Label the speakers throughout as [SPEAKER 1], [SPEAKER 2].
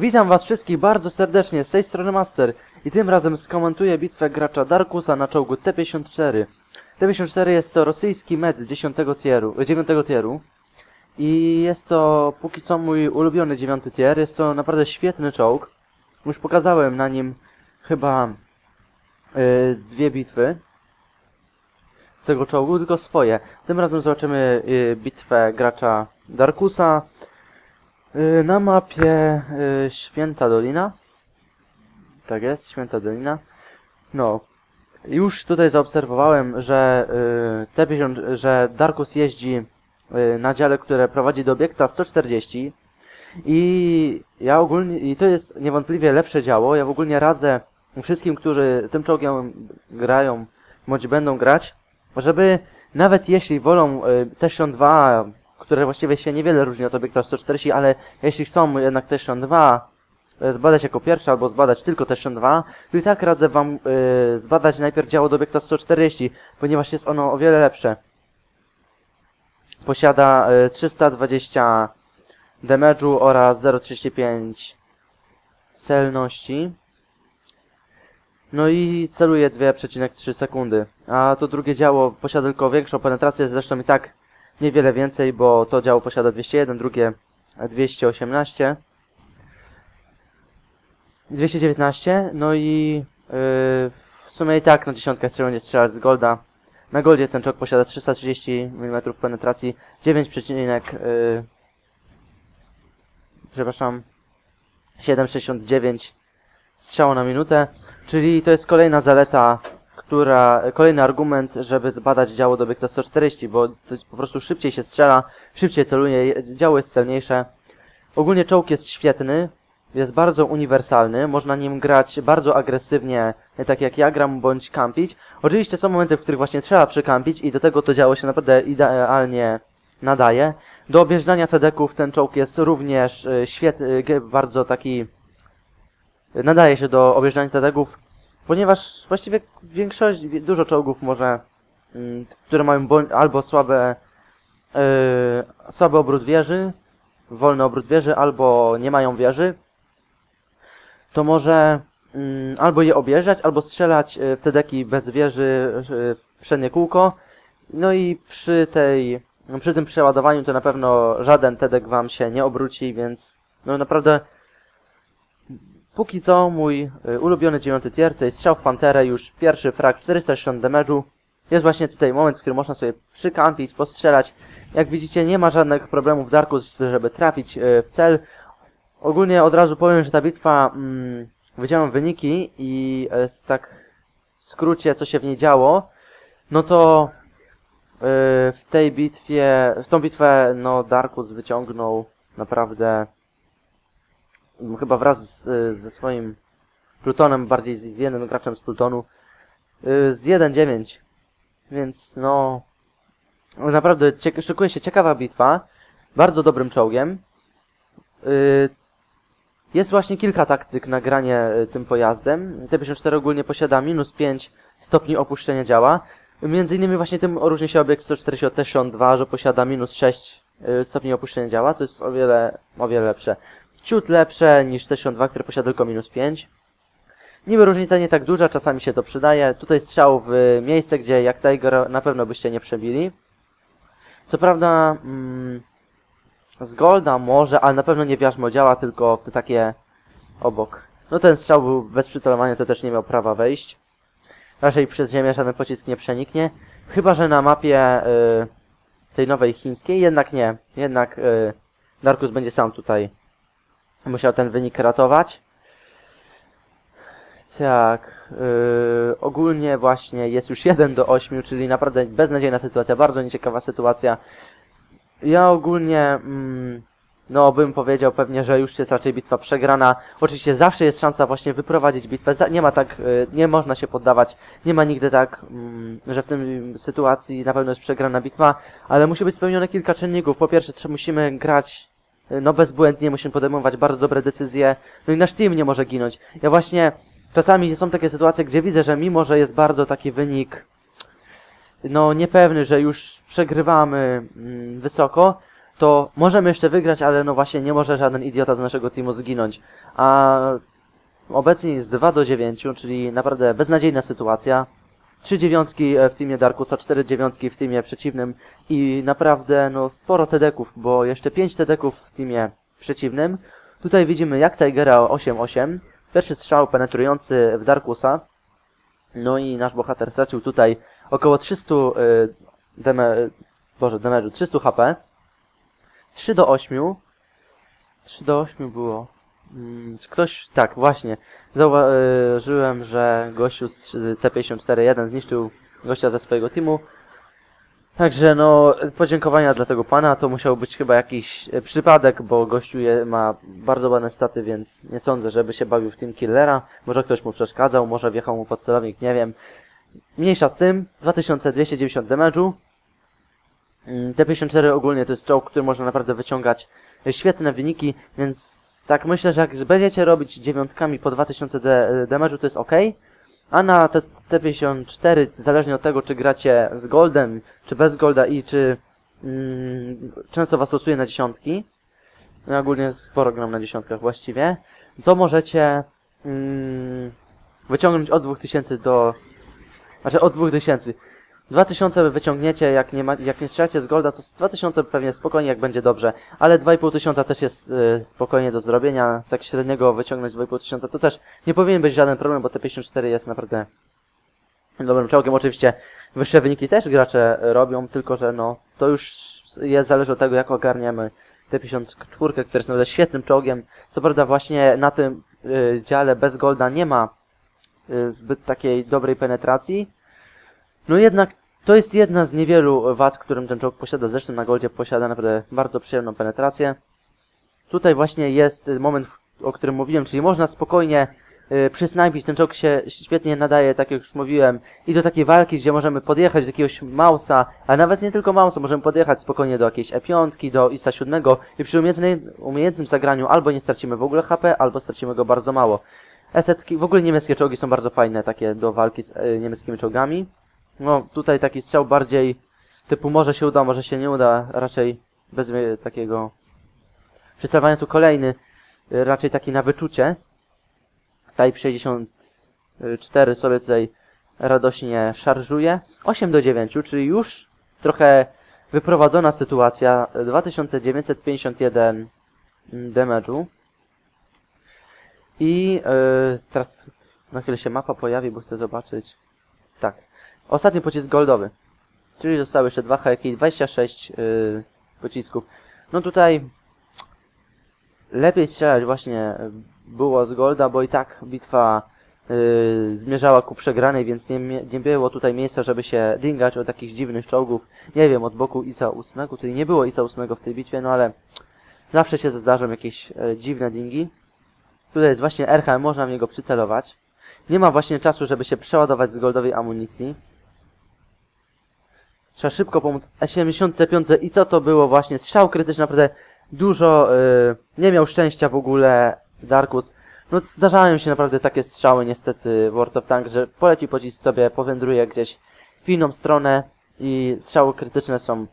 [SPEAKER 1] Witam was wszystkich bardzo serdecznie, z tej strony Master i tym razem skomentuję bitwę gracza Darkusa na czołgu T-54. T-54 jest to rosyjski med 10 tieru, 9 tieru i jest to póki co mój ulubiony 9 tier, jest to naprawdę świetny czołg. Już pokazałem na nim chyba yy, dwie bitwy z tego czołgu, tylko swoje. Tym razem zobaczymy yy, bitwę gracza Darkusa na mapie yy, Święta Dolina. Tak jest, Święta Dolina. No, już tutaj zaobserwowałem, że yy, T50, że Darkus jeździ yy, na dziale, które prowadzi do obiekta 140 i ja ogólnie, i to jest niewątpliwie lepsze działo. Ja w ogólnie radzę wszystkim, którzy tym czołgiem grają, bądź będą grać, żeby nawet jeśli wolą y, T-2, które właściwie się niewiele różni od obiekta 140, ale jeśli chcą jednak T-2 y, zbadać jako pierwszy albo zbadać tylko T-2, to i tak radzę wam y, zbadać najpierw działo do obiekta 140, ponieważ jest ono o wiele lepsze. Posiada y, 320 damage'u oraz 0,35 celności. No i celuje 2,3 sekundy. A to drugie działo posiada tylko większą penetrację, zresztą i tak niewiele więcej, bo to działo posiada 201, drugie 218. 219, no i yy, w sumie i tak na dziesiątkę trzeba będzie strzelać z Golda. Na Goldzie ten czołg posiada 330 mm penetracji, 9, yy, przepraszam, 7,69 strzału na minutę, czyli to jest kolejna zaleta, która, kolejny argument, żeby zbadać działo do obiekta 140, bo to po prostu szybciej się strzela, szybciej celuje, działo jest celniejsze. Ogólnie czołg jest świetny, jest bardzo uniwersalny, można nim grać bardzo agresywnie, tak jak ja gram, bądź kampić. Oczywiście są momenty, w których właśnie trzeba przykampić i do tego to działo się naprawdę idealnie nadaje. Do objeżdżania TD-ków ten czołg jest również y, świetny, bardzo taki... Nadaje się do objeżdżania TD-ków, ponieważ właściwie większość, dużo czołgów może, mm, które mają albo słabe, yy, słaby obrót wieży, wolny obrót wieży, albo nie mają wieży, to może mm, albo je objeżdżać, albo strzelać w TD-ki bez wieży w przednie kółko. No i przy tej przy tym przeładowaniu to na pewno żaden TEDek wam się nie obróci, więc no naprawdę póki co mój y, ulubiony 9 tier to jest strzał w panterę, już pierwszy frag 460 damage'u. Jest właśnie tutaj moment, w którym można sobie przykampić, postrzelać. Jak widzicie nie ma żadnych problemów w Darkus, żeby trafić y, w cel. Ogólnie od razu powiem, że ta bitwa, mm, wyniki i y, tak w skrócie co się w niej działo, no to w tej bitwie, w tą bitwę, no, Darkus wyciągnął naprawdę chyba wraz z, ze swoim Plutonem, bardziej z, z jednym graczem z Plutonu, z 1-9. Więc no, naprawdę szykuje się ciekawa bitwa, bardzo dobrym czołgiem. Jest właśnie kilka taktyk na granie tym pojazdem. T-54 ogólnie posiada minus 5 stopni opuszczenia działa. Między innymi właśnie tym różni się obiekt 140 od T-2, że posiada minus 6 y, stopni opuszczenia działa, co jest o wiele, o wiele lepsze. Ciut lepsze niż T-2, które posiada tylko minus 5. Niby różnica nie tak duża, czasami się to przydaje. Tutaj strzał w miejsce, gdzie jak Tiger na pewno byście nie przebili. Co prawda mm, z Golda może, ale na pewno nie wiarzmo działa, tylko w te takie obok. No ten strzał był bez przycelowania, to też nie miał prawa wejść. Raczej przez ziemię żaden pocisk nie przeniknie. Chyba, że na mapie y, tej nowej chińskiej. Jednak nie. Jednak y, Darkus będzie sam tutaj musiał ten wynik ratować. Tak. Yy, ogólnie właśnie jest już 1 do 8, czyli naprawdę beznadziejna sytuacja, bardzo nieciekawa sytuacja. Ja ogólnie mm, no bym powiedział pewnie, że już jest raczej bitwa przegrana. Oczywiście zawsze jest szansa właśnie wyprowadzić bitwę. Nie ma tak, y, nie można się poddawać. Nie ma nigdy tak, mm, że w tym sytuacji na pewno jest przegrana bitwa, ale musi być spełnione kilka czynników. Po pierwsze, musimy grać no bezbłędnie, musimy podejmować bardzo dobre decyzje. No i nasz team nie może ginąć. Ja właśnie czasami są takie sytuacje, gdzie widzę, że mimo, że jest bardzo taki wynik no niepewny, że już przegrywamy mm, wysoko, to możemy jeszcze wygrać, ale no właśnie nie może żaden idiota z naszego teamu zginąć. A obecnie jest 2 do 9, czyli naprawdę beznadziejna sytuacja. Trzy dziewiątki e, w teamie Darkusa, cztery dziewiątki w teamie przeciwnym i naprawdę no sporo tedeków, bo jeszcze pięć tedeków w teamie przeciwnym. Tutaj widzimy jak Tigera 8-8. Pierwszy strzał penetrujący w Darkusa. No i nasz bohater stracił tutaj około 300 y, deme, boże, damage'u, 300 HP. 3 do 8. 3 do 8 było. Mm, ktoś, tak, właśnie. Zauważyłem, że gościu z T-54-1 zniszczył gościa ze swojego teamu. Także no, podziękowania dla tego pana, to musiał być chyba jakiś e, przypadek, bo gościu je, ma bardzo ładne staty, więc nie sądzę, żeby się bawił w Team Killera. Może ktoś mu przeszkadzał, może wjechał mu pod celownik, nie wiem. Mniejsza z tym, 2290 damage'u. Mm, T54 ogólnie to jest czołg, który można naprawdę wyciągać e, świetne wyniki, więc tak myślę, że jak będziecie robić dziewiątkami po 2000 de damage'u to jest ok. A na te T54, zależnie od tego, czy gracie z goldem, czy bez golda i czy mm, często was losuje na dziesiątki, ja ogólnie sporo gram na dziesiątkach właściwie, to możecie mm, wyciągnąć od 2000 do... Znaczy od 2000. 2000 wyciągniecie, jak nie, ma, jak nie strzelacie z golda, to 2000 pewnie spokojnie, jak będzie dobrze, ale 2500 też jest y, spokojnie do zrobienia, tak średniego wyciągnąć 2500 to też nie powinien być żaden problem, bo T54 jest naprawdę dobrym czołgiem. Oczywiście wyższe wyniki też gracze robią, tylko że no, to już jest, zależy od tego, jak ogarniemy T54, który jest naprawdę świetnym czołgiem. Co prawda właśnie na tym y, dziale bez golda nie ma y, zbyt takiej dobrej penetracji, no jednak to jest jedna z niewielu wad, którym ten czołg posiada. Zresztą na Goldzie posiada naprawdę bardzo przyjemną penetrację. Tutaj właśnie jest moment, o którym mówiłem, czyli można spokojnie yy, przysnajpić. Ten czołg się świetnie nadaje, tak jak już mówiłem, i do takiej walki, gdzie możemy podjechać do jakiegoś Mausa, a nawet nie tylko Mausa, możemy podjechać spokojnie do jakiejś E5, do ISA 7 i przy umiejętnym, umiejętnym zagraniu albo nie stracimy w ogóle HP, albo stracimy go bardzo mało. Esetki, w ogóle niemieckie czołgi są bardzo fajne, takie do walki z yy, niemieckimi czołgami. No, tutaj taki strzał bardziej typu może się uda, może się nie uda, raczej bez takiego przycelowania. Tu kolejny, y, raczej taki na wyczucie. Type 64 sobie tutaj radośnie szarżuje. 8 do 9, czyli już trochę wyprowadzona sytuacja. 2951 damage'u. I yy, teraz na chwilę się mapa pojawi, bo chcę zobaczyć. Ostatni pocisk goldowy. Czyli zostały jeszcze dwa heki, 26 yy, pocisków. No tutaj lepiej strzelać właśnie było z golda, bo i tak bitwa yy, zmierzała ku przegranej, więc nie, nie było tutaj miejsca, żeby się dingać od takich dziwnych czołgów. Nie wiem, od boku ISA 8, tutaj nie było ISA 8 w tej bitwie, no ale zawsze się zdarzą jakieś yy, dziwne dingi. Tutaj jest właśnie RHM, można w niego przycelować. Nie ma właśnie czasu, żeby się przeładować z goldowej amunicji. Trzeba szybko pomóc E75 i co to było właśnie? Strzał krytyczny, naprawdę dużo yy, nie miał szczęścia w ogóle Darkus. No zdarzają się naprawdę takie strzały niestety w World of Tanks, że poleci pocisk sobie, powędruje gdzieś w inną stronę i strzały krytyczne są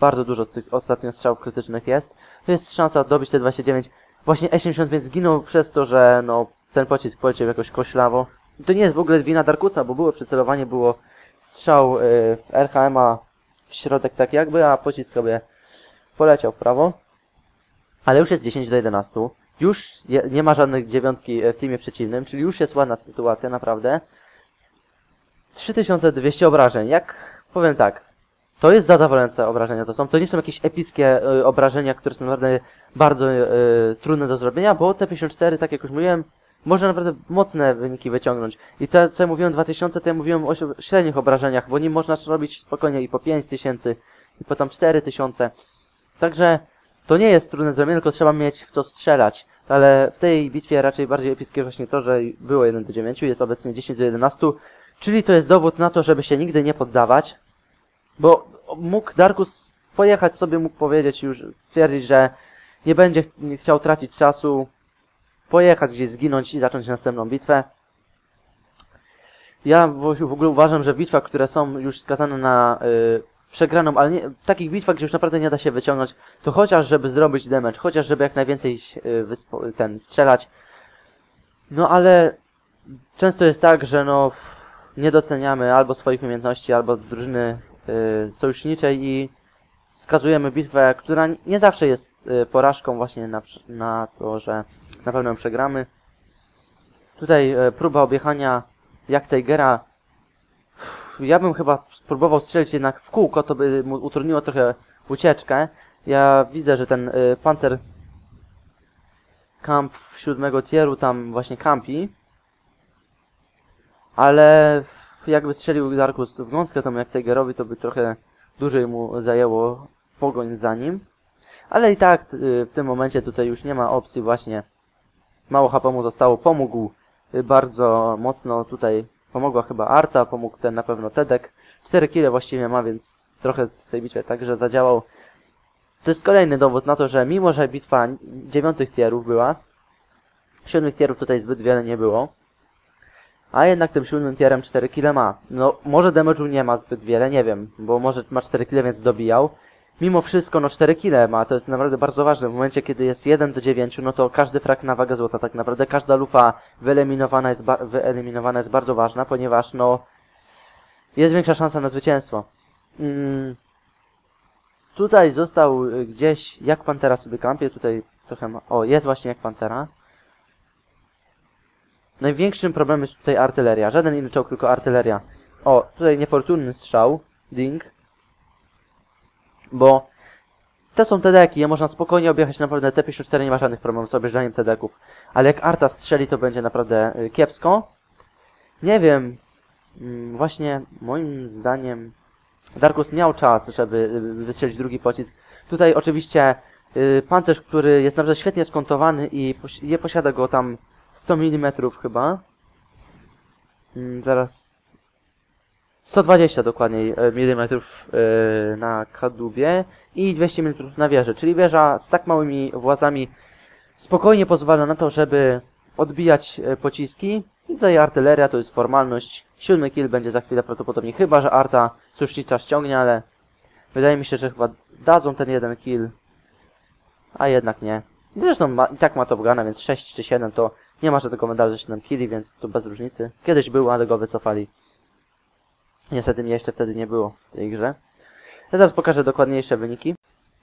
[SPEAKER 1] bardzo dużo z tych ostatnich strzałów krytycznych jest. To jest szansa dobić te 29. Właśnie E75 zginął przez to, że no ten pocisk poleciał jakoś koślawo. I to nie jest w ogóle wina Darkusa, bo było przycelowanie, było strzał y, w RHM-a w środek tak jakby, a pocisk sobie poleciał w prawo. Ale już jest 10 do 11. Już nie ma żadnych dziewiątki w teamie przeciwnym, czyli już jest ładna sytuacja, naprawdę. 3200 obrażeń. Jak powiem tak, to jest zadowalające obrażenia. To są, to nie są jakieś epickie y, obrażenia, które są naprawdę bardzo y, trudne do zrobienia, bo te 54, tak jak już mówiłem, można naprawdę mocne wyniki wyciągnąć. I to, co ja mówiłem 2000, to ja mówiłem o średnich obrażeniach, bo nim można robić spokojnie i po 5000, i po tam 4000. Także to nie jest trudne zrobienie, tylko trzeba mieć w co strzelać. Ale w tej bitwie raczej bardziej epickie właśnie to, że było 1 do 9, jest obecnie 10 do 11, czyli to jest dowód na to, żeby się nigdy nie poddawać, bo mógł Darkus pojechać sobie, mógł powiedzieć już, stwierdzić, że nie będzie ch chciał tracić czasu, pojechać gdzieś, zginąć i zacząć następną bitwę. Ja w ogóle uważam, że w bitwach, które są już skazane na y, przegraną, ale nie, takich bitwach, gdzie już naprawdę nie da się wyciągnąć, to chociaż żeby zrobić damage, chociaż żeby jak najwięcej y, ten strzelać. No ale często jest tak, że no nie doceniamy albo swoich umiejętności, albo drużyny y, sojuszniczej i skazujemy bitwę, która nie zawsze jest y, porażką właśnie na, na to, że na pewno przegramy. Tutaj y, próba objechania jak Tigera. Ja bym chyba spróbował strzelić jednak w kółko, to by mu utrudniło trochę ucieczkę. Ja widzę, że ten y, pancer kamp siódmego tieru tam właśnie kampi. Ale jakby strzelił Darkus w gąskę tam jak Tigerowi, to by trochę dłużej mu zajęło pogoń za nim. Ale i tak y, w tym momencie tutaj już nie ma opcji właśnie. Mało HP mu zostało, pomógł y, bardzo mocno tutaj. Pomogła chyba Arta, pomógł ten na pewno Tedek. 4 kile właściwie ma, więc trochę w tej bitwie także zadziałał. To jest kolejny dowód na to, że mimo, że bitwa dziewiątych tierów była, siódmych tierów tutaj zbyt wiele nie było, a jednak tym siódmym tierem 4 kile ma. No, może damage'u nie ma zbyt wiele, nie wiem, bo może ma 4 kile, więc dobijał. Mimo wszystko, no 4 kile ma, to jest naprawdę bardzo ważne. W momencie, kiedy jest 1 do 9, no to każdy frak na wagę złota, tak naprawdę każda lufa wyeliminowana jest, wyeliminowana jest bardzo ważna, ponieważ no jest większa szansa na zwycięstwo. Mm. Tutaj został y, gdzieś, jak Pantera sobie kampie, tutaj trochę ma, o jest właśnie jak Pantera. Największym problemem jest tutaj artyleria. Żaden inny czołg, tylko artyleria. O, tutaj niefortunny strzał. Ding. Bo te są TD-ki, je można spokojnie objechać naprawdę T-54, nie ma żadnych problemów z objeżdżaniem TD-ków. Ale jak Arta strzeli, to będzie naprawdę y, kiepsko. Nie wiem. Mm, Właśnie moim zdaniem Darkus miał czas, żeby y, wystrzelić drugi pocisk. Tutaj oczywiście y, pancerz, który jest naprawdę świetnie skontowany i je posiada go tam 100 mm chyba. Zaraz 120 dokładniej e, na kadłubie i 200 mm na wieży, czyli wieża z tak małymi włazami spokojnie pozwala na to, żeby odbijać e, pociski. I tutaj artyleria to jest formalność. Siódmy kill będzie za chwilę prawdopodobnie, chyba że Arta susznicza ściągnie, ale wydaje mi się, że chyba dadzą ten jeden kill. A jednak nie. Zresztą ma, i tak ma Top Guna, więc 6 czy 7 to nie ma żadnego medalu za 7 killi, więc to bez różnicy. Kiedyś był, ale go wycofali. Niestety mnie jeszcze wtedy nie było w tej grze. Ja zaraz pokażę dokładniejsze wyniki.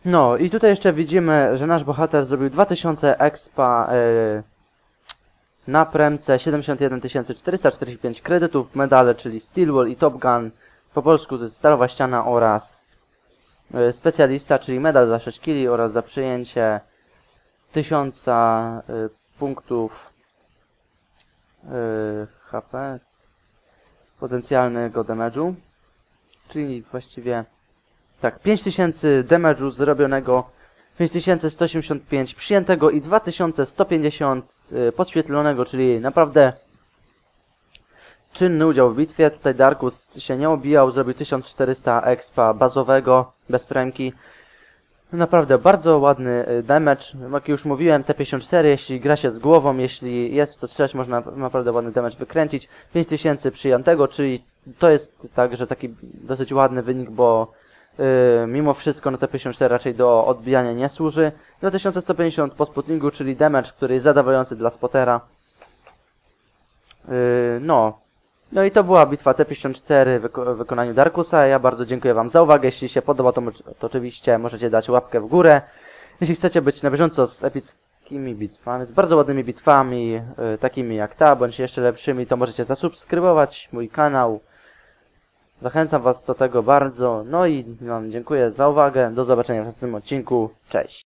[SPEAKER 1] No i tutaj jeszcze widzimy, że nasz bohater zrobił 2000 expa yy, na premce, 71 445 kredytów, medale, czyli Steelwall i Top Gun. Po polsku to jest Stalowa Ściana oraz yy, specjalista, czyli medal za 6 kili oraz za przyjęcie 1000 yy, punktów yy, HP potencjalnego damage'u. Czyli właściwie tak, 5000 damage'u zrobionego, 5185 przyjętego i 2150 y, podświetlonego, czyli naprawdę czynny udział w bitwie. Tutaj Darkus się nie obijał, zrobił 1400 expa bazowego, bez premki. Naprawdę bardzo ładny y, damage. Jak już mówiłem, T54, jeśli gra się z głową, jeśli jest w co strzelać, można naprawdę ładny damage wykręcić. 5000 przyjętego, czyli to jest także taki dosyć ładny wynik, bo yy, mimo wszystko no T54 raczej do odbijania nie służy. 2150 po spottingu, czyli damage, który jest zadowalający dla spotera. Yy, no. No i to była bitwa T54 w wyko- w wykonaniu Darkusa. Ja bardzo dziękuję Wam za uwagę. Jeśli się podoba, to, to oczywiście możecie dać łapkę w górę. Jeśli chcecie być na bieżąco z epickimi bitwami, z bardzo ładnymi bitwami, y, takimi jak ta, bądź jeszcze lepszymi, to możecie zasubskrybować mój kanał. Zachęcam Was do tego bardzo. No i Wam dziękuję za uwagę. Do zobaczenia w następnym odcinku. Cześć.